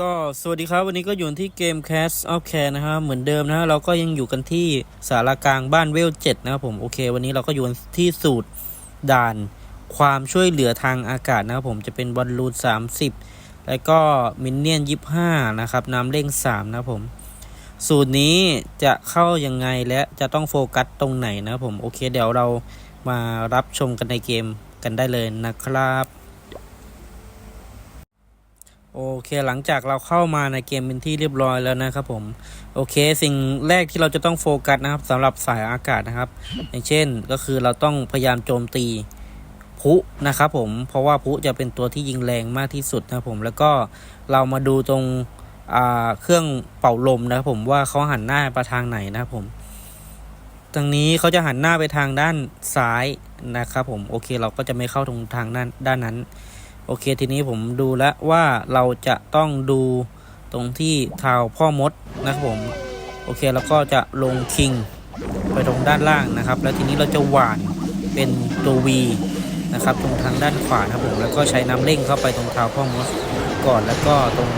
ก็สวัสดีครับวันนี้ก็อยู่ที่เกม Cast of Care นะครับเหมือนเดิมนะฮะเราก็ยังอยู่กันที่สารากลางบ้านเวลเจ็ดนะครับผมโอเค วันนี้เราก็อยู่ที่สูตรด่านความช่วยเหลือทางอากาศนะครับผมจะเป็นบอลลูน30 แล้วก็มินเนี่ยน25นะครับน้ำเร่ง3นะครับผมสูตรนี้จะเข้ายังไงและจะต้องโฟกัสตรงไหนนะครับผมโอเค เดี๋ยวเรามารับชมกันในเกมกันได้เลยนะครับ โอเคหลังจากเราเข้ามาในเกมเป็นที่เรียบร้อยแล้วนะครับผม โอเคสิ่งแรกที่เราจะต้องโฟกัสนะครับสำหรับสายอากาศนะครับ อย่างเช่นก็คือเราต้องพยายามโจมตีพุนะครับผมเพราะว่าพุจะเป็นตัวที่ยิงแรงมากที่สุดนะครับผมแล้วก็เรามาดูตรงเครื่องเป่าลมนะครับผมว่าเขาหันหน้าไปทางไหนนะครับผมทางนี้เขาจะหันหน้าไปทางด้านซ้ายนะครับผมโอเคเราก็จะไม่เข้าตรงทางด้านด้านนั้น โอเค ทีนี้ผมดูแล้วว่าเราจะต้องดูตรงที่เท้าพ่อมดนะครับผม โอเคแล้วก็จะลงคิงไปตรงด้านล่างนะครับ แล้วทีนี้เราจะหวานเป็นตัว V นะครับ ตรงทางด้านขวานะครับผมแล้วก็ใช้น้ำเร่งเข้าไปตรงเท้าพ่อมดก่อนแล้วก็ตรง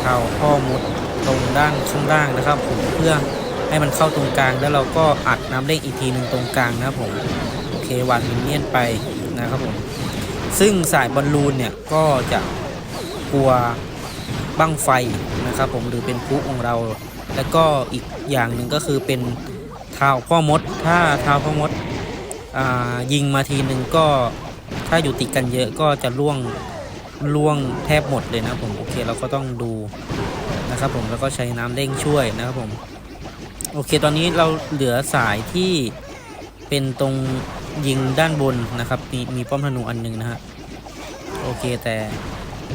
เท้าพ่อมดตรงด้านข้างล่างนะครับ ผมเพื่อให้มันเข้าตรงกลาง แล้วเราก็อัดน้ำเร่งอีกทีหนึ่งตรงกลางนะครับผมโอเคหวานมินเนี่ยนไปนะครับผม ซึ่งสายบอลลูนเนี่ยก็จะกลัวบั้งไฟนะครับผมหรือเป็นพลุของเรา แล้วก็อีกอย่างหนึ่งก็คือเป็นเท้าพ่อมด ถ้าเท้าพ่อมดอยิงมาทีหนึ่งก็ถ้าอยู่ติดกันเยอะก็จะล่วงล่วงแทบหมดเลยนะผมโอเคเราก็ต้องดูนะครับผมแล้วก็ใช้น้ำเร่งช่วยนะครับผมโอเคตอนนี้เราเหลือสายที่เป็นตรง ยิงด้านบนนะครับมีมีป้อมธนูอันหนึงนะฮะโอเคแต่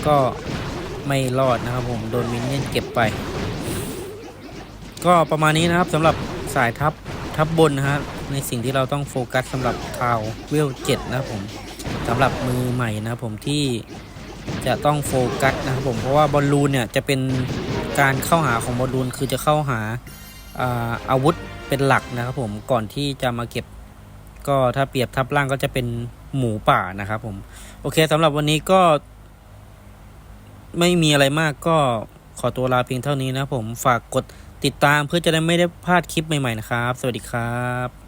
ก็ไม่รอดนะครับผมโดนมินเนี่ยนเก็บไป ก็ประมาณนี้นะครับสำหรับสายทับทับบนนะฮะในสิ่งที่เราต้องโฟกัสสำหรับทาวเวลเจ็ดนะครับผมสำหรับมือใหม่นะครับผมที่จะต้องโฟกัสนะครับผมเพราะว่าบอลลูนเนี่ยจะเป็นการเข้าหาของบอลลูนคือจะเข้าหาอาอาวุธเป็นหลักนะครับผมก่อนที่จะมาเก็บ ก็ถ้าเปรียบทับล่างก็จะเป็นหมูป่านะครับ ผม โอเคสำหรับวันนี้ก็ ไม่มีอะไรมากก็ขอตัวลาเพียงเท่านี้นะผมฝากกดติดตามเพื่อจะได้ไม่ได้พลาดคลิปใหม่ๆนะครับ สวัสดีครับ